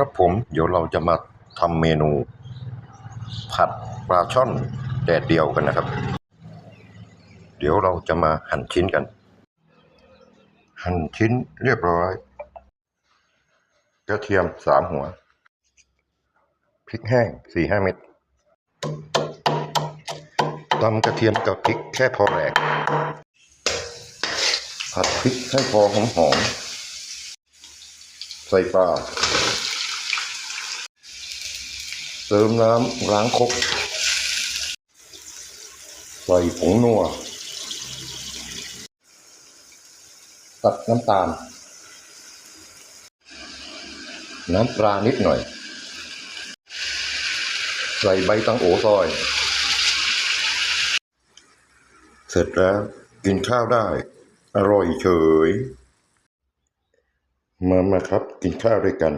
ครับผมเดี๋ยวเราจะมาทำเมนู ผัดปลาช่อนแดดเดียวกันนะครับ เดี๋ยวเราจะมาหั่นชิ้นกัน หั่นชิ้นเรียบร้อย กระเทียมสามหัว พริกแห้งสี่ห้าเม็ดตำกระเทียมกับพริกแค่พอแหลกผัดพริกให้พอหอมหอมๆใส่ปลา เติมน้ำล้างครกใส่ผงนัว ตัดน้ำตาล น้ำปลานิดหน่อย ใส่ใบตังโอซอย เสร็จแล้วกินข้าวได้ อร่อยเฉย มามาครับกินข้าวด้วยกัน